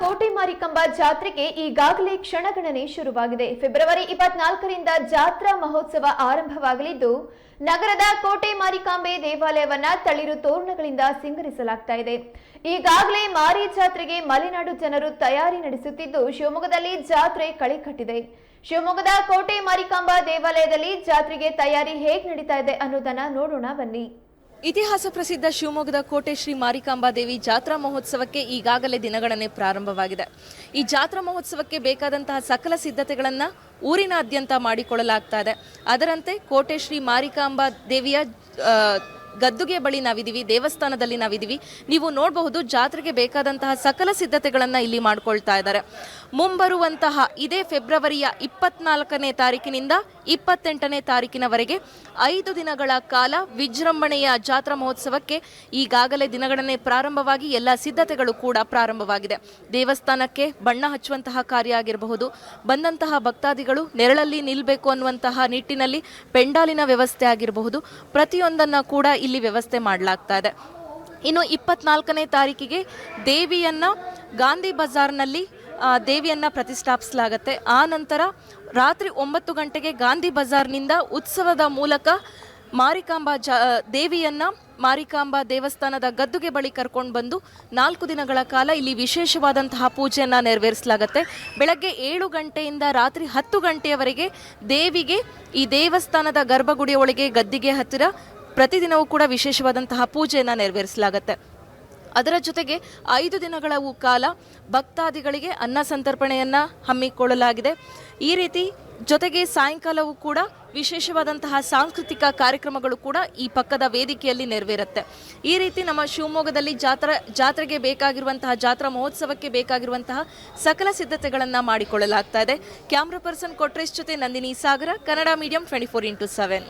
ಕೋಟೆ ಮಾರಿಕಂಬ ಜಾತ್ರೆಗೆ ಈಗಾಗಲೇ ಕ್ಷಣಗಣನೆ ಶುರುವಾಗಿದೆ. ಫೆಬ್ರವರಿ ಇಪ್ಪತ್ನಾಲ್ಕರಿಂದ ಜಾತ್ರಾ ಮಹೋತ್ಸವ ಆರಂಭವಾಗಲಿದ್ದು, ನಗರದ ಕೋಟೆ ಮಾರಿಕಾಂಬೆ ದೇವಾಲಯವನ್ನ ತಳಿರು ತೋರಣಗಳಿಂದ ಸಿಂಗರಿಸಲಾಗ್ತಾ ಇದೆ. ಈಗಾಗಲೇ ಮಾರಿ ಜಾತ್ರೆಗೆ ಮಲೆನಾಡು ಜನರು ತಯಾರಿ ನಡೆಸುತ್ತಿದ್ದು, ಶಿವಮೊಗ್ಗದಲ್ಲಿ ಜಾತ್ರೆ ಕಳೆ ಕಟ್ಟಿದೆ ಶಿವಮೊಗ್ಗದ ಕೋಟೆ ಮಾರಿಕಾಂಬ ದೇವಾಲಯದಲ್ಲಿ ಜಾತ್ರೆಗೆ ತಯಾರಿ ಹೇಗೆ ನಡೀತಾ ಇದೆ ಅನ್ನೋದನ್ನ ನೋಡೋಣ ಬನ್ನಿ. ಇತಿಹಾಸ ಪ್ರಸಿದ್ಧ ಶಿವಮೊಗ್ಗದ ಕೋಟೆ ಶ್ರೀ ಮಾರಿಕಾಂಬಾ ದೇವಿ ಜಾತ್ರಾ ಮಹೋತ್ಸವಕ್ಕೆ ಈಗಾಗಲೇ ದಿನಗಳನ್ನೇ ಪ್ರಾರಂಭವಾಗಿದೆ. ಈ ಜಾತ್ರಾ ಮಹೋತ್ಸವಕ್ಕೆ ಬೇಕಾದಂತಹ ಸಕಲ ಸಿದ್ಧತೆಗಳನ್ನು ಊರಿನಾದ್ಯಂತ ಮಾಡಿಕೊಳ್ಳಲಾಗ್ತಾ ಇದೆ. ಅದರಂತೆ ಕೋಟೆ ಶ್ರೀ ಮಾರಿಕಾಂಬಾ ದೇವಿಯ ಗದ್ದುಗೆ ಬಳಿ ನಾವಿದ್ದೀವಿ, ದೇವಸ್ಥಾನದಲ್ಲಿ ನಾವಿದ್ದೀವಿ. ನೀವು ನೋಡಬಹುದು ಜಾತ್ರೆಗೆ ಬೇಕಾದಂತಹ ಸಕಲ ಸಿದ್ಧತೆಗಳನ್ನು ಇಲ್ಲಿ ಮಾಡಿಕೊಳ್ತಾ ಇದ್ದಾರೆ. ಮುಂಬರುವಂತಹ ಇದೇ ಫೆಬ್ರವರಿಯ ಇಪ್ಪತ್ನಾಲ್ಕನೇ ತಾರೀಕಿನಿಂದ ಇಪ್ಪತ್ತೆಂಟನೇ ತಾರೀಕಿನವರೆಗೆ ಐದು ದಿನಗಳ ಕಾಲ ವಿಜೃಂಭಣೆಯ ಜಾತ್ರಾ ಮಹೋತ್ಸವಕ್ಕೆ ಈಗಾಗಲೇ ದಿನಗಣನೆ ಪ್ರಾರಂಭವಾಗಿ ಎಲ್ಲ ಸಿದ್ಧತೆಗಳು ಕೂಡ ಪ್ರಾರಂಭವಾಗಿದೆ. ದೇವಸ್ಥಾನಕ್ಕೆ ಬಣ್ಣ ಹಚ್ಚುವಂತಹ ಕಾರ್ಯ ಆಗಿರಬಹುದು. ಬಂದಂತಹ ಭಕ್ತಾದಿಗಳು ನೆರಳಲ್ಲಿ ನಿಲ್ಲಬೇಕು ಅನ್ನುವಂತಹ ನಿಟ್ಟಿನಲ್ಲಿ ಪೆಂಡಾಲಿನ ವ್ಯವಸ್ಥೆ ಆಗಿರಬಹುದು. ಪ್ರತಿಯೊಂದನ್ನು ಕೂಡ ಇಲ್ಲಿ ವ್ಯವಸ್ಥೆ ಮಾಡಲಾಗ್ತಾ ಇದೆ. ಇನ್ನು ಇಪ್ಪತ್ನಾಲ್ಕನೇ ತಾರೀಕಿಗೆ ದೇವಿಯನ್ನು ಗಾಂಧಿ ಬಜಾರ್ನಲ್ಲಿ ದೇವಿಯನ್ನು ಪ್ರತಿಷ್ಠಾಪಿಸಲಾಗತ್ತೆ. ಆ ನಂತರ ರಾತ್ರಿ ಒಂಬತ್ತು ಗಂಟೆಗೆ ಗಾಂಧಿ ಬಜಾರ್ನಿಂದ ಉತ್ಸವದ ಮೂಲಕ ಮಾರಿಕಾಂಬಾ ಜ ದೇವಿಯನ್ನು ಮಾರಿಕಾಂಬಾ ದೇವಸ್ಥಾನದ ಗದ್ದುಗೆ ಬಳಿ ಕರ್ಕೊಂಡು ಬಂದು ನಾಲ್ಕು ದಿನಗಳ ಕಾಲ ಇಲ್ಲಿ ವಿಶೇಷವಾದಂತಹ ಪೂಜೆಯನ್ನು ನೆರವೇರಿಸಲಾಗತ್ತೆ. ಬೆಳಗ್ಗೆ ಏಳು ಗಂಟೆಯಿಂದ ರಾತ್ರಿ ಹತ್ತು ಗಂಟೆಯವರೆಗೆ ದೇವಿಗೆ ಈ ದೇವಸ್ಥಾನದ ಗರ್ಭಗುಡಿಯೊಳಗೆ ಗದ್ದಿಗೆ ಹತ್ತಿರ ಪ್ರತಿದಿನವೂ ಕೂಡ ವಿಶೇಷವಾದಂತಹ ಪೂಜೆಯನ್ನು ನೆರವೇರಿಸಲಾಗುತ್ತೆ. ಅದರ ಜೊತೆಗೆ ಐದು ದಿನಗಳ ಕಾಲ ಭಕ್ತಾದಿಗಳಿಗೆ ಅನ್ನ ಸಂತರ್ಪಣೆಯನ್ನು ಹಮ್ಮಿಕೊಳ್ಳಲಾಗಿದೆ. ಈ ರೀತಿ ಜೊತೆಗೆ ಸಾಯಂಕಾಲವೂ ಕೂಡ ವಿಶೇಷವಾದಂತಹ ಸಾಂಸ್ಕೃತಿಕ ಕಾರ್ಯಕ್ರಮಗಳು ಕೂಡ ಈ ಪಕ್ಕದ ವೇದಿಕೆಯಲ್ಲಿ ನೆರವೇರುತ್ತೆ. ಈ ರೀತಿ ನಮ್ಮ ಶಿವಮೊಗ್ಗದಲ್ಲಿ ಜಾತ್ರಾ, ಜಾತ್ರೆಗೆ ಬೇಕಾಗಿರುವಂತಹ ಜಾತ್ರಾ ಮಹೋತ್ಸವಕ್ಕೆ ಬೇಕಾಗಿರುವಂತಹ ಸಕಲ ಸಿದ್ಧತೆಗಳನ್ನು ಮಾಡಿಕೊಳ್ಳಲಾಗ್ತಾ ಇದೆ. ಕ್ಯಾಮ್ರಾ ಪರ್ಸನ್ ಕೊಟ್ರೇಶ್ ಜೊತೆ Nandini Sagara, Kannada medium twenty four into seven